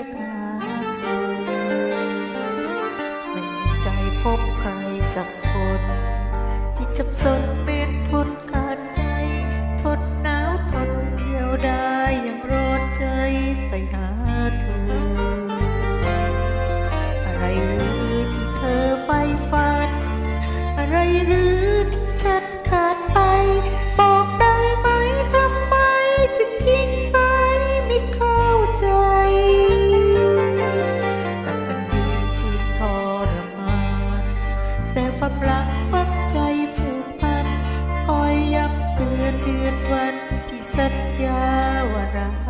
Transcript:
ยกหาเธอไม่มีใจพบใครสักคน ที่จับสนเป็นคนขาดใจ ทนหนาวทนเดียวได้ยังร้อนใจไปหาเธอ อะไรหรือที่เธอไปฝัน อะไรหรือที่ฉัน คลักฝังใจผูกพันคอยย้ำเตือนเดือนวันที่สัญญาวรารั